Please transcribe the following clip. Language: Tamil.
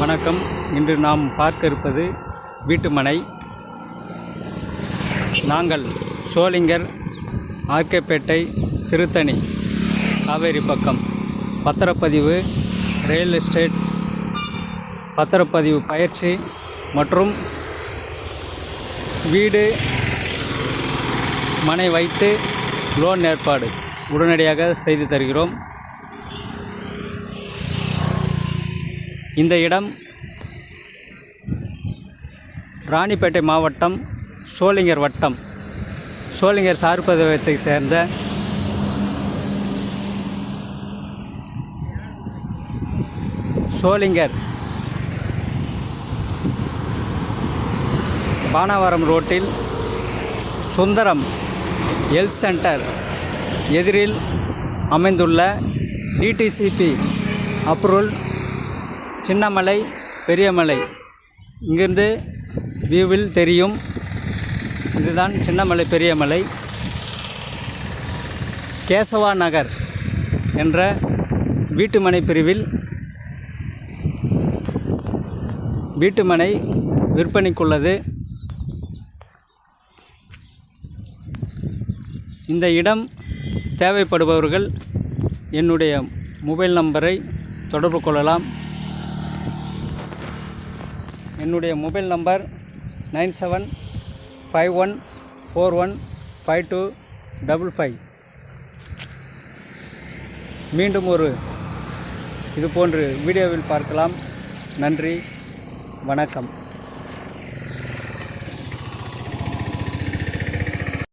வணக்கம். இன்று நாம் பார்க்க இருப்பது வீட்டுமனை. நாங்கள் சோளிங்கர் ஆர்கேப்பேட்டை திருத்தணி காவேரி பக்கம். பத்திரப்பதிவு ரியல் எஸ்டேட் பத்திரப்பதிவு பயிற்சி மற்றும் வீடு மனை வைத்து லோன் ஏற்பாடு. உடனடியாக செய்து தருகிறோம். இந்த இடம் ராணிப்பேட்டை மாவட்டம் சோளிங்கர் வட்டம். சோளிங்கர் சார்பதவத்தை சேர்ந்த சோளிங்கர் பானாவரம் ரோட்டில் சுந்தரம் ஹெல்த் சென்டர் எதிரில் அமைந்துள்ள டிடிசிபி அப்ரூவல் சின்னமலை பெரியமலை. இங்கிருந்து வியூவில் தெரியும். இதுதான் சின்னமலை பெரியமலை. கேசவா நகர் என்ற வீட்டுமனை பிரிவில் வீட்டுமனை விற்பனைக்குள்ளது. இந்த இடம் தேவைப்படுபவர்கள் என்னுடைய மொபைல் நம்பரை தொடர்பு கொள்ளலாம். என்னுடைய mobile number nine seven five one four one five two double five. மீண்டும் ஒரு இது போன்று வீடியோவில் பார்க்கலாம். நன்றி. வணக்கம்.